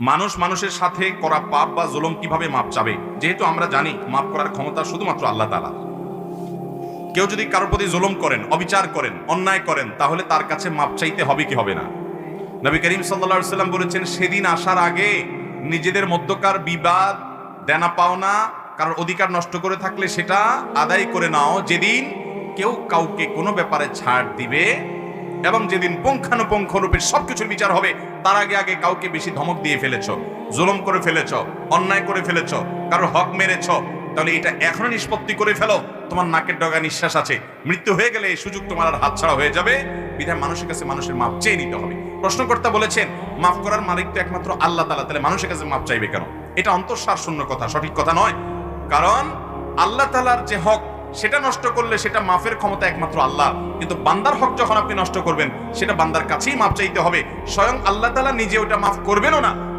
মানুষ মানুষের সাথে করা পাপ বা জুলুম কীভাবে মাপ চাবে? যেহেতু আমরা জানি মাপ করার ক্ষমতা শুধুমাত্র আল্লাহ তালা কেউ যদি কারোর প্রতি জুলুম করেন, অবিচার করেন, অন্যায় করেন, তাহলে তার কাছে মাপ চাইতে হবে কি হবে না? নবী করিম সাল্লা সাল্লাম বলেছেন, সেদিন আসার আগে নিজেদের মধ্যকার বিবাদ, দেনা পাওনা, কারোর অধিকার নষ্ট করে থাকলে সেটা আদায় করে নাও। যেদিন কেউ কাউকে কোনো ব্যাপারে ছাড় দিবে এবং যেদিন পুঙ্খানুপুঙ্খ রূপে সবকিছুর বিচার হবে তার আগে আগে কাউকে বেশি ধমক দিয়ে ফেলেছ, জুলুম করে ফেলেছ, অন্যায় করে ফেলেছ কারোর হক মেরেছ, তাহলে এটা এখনও নিষ্পত্তি করে ফেলো। তোমার নাকের ডগা নিঃশ্বাস আছে। মৃত্যু হয়ে গেলে এই সুযোগ তোমার আর হাতছাড়া হয়ে যাবে। বিধায় মানুষের কাছে মানুষের মাপ চেয়ে নিতে হবে। প্রশ্নকর্তা বলেছেন, মাফ করার মালিক তো একমাত্র আল্লাহ তালা তাহলে মানুষের কাছে মাপ চাইবে কেন? এটা অন্তঃসার শূন্য কথা, সঠিক কথা নয়। কারণ আল্লাহ তালার যে হক সেটা নষ্ট করলে সেটা মাফের ক্ষমতা একমাত্র আল্লাহ। কিন্তু বান্দার হক যখন আপনি নষ্ট করবেন, সেটা বান্দার কাছেই মাপ চাইতে হবে। স্বয়ং আল্লাহ তালা নিজে ওটা মাফ করবেনও না।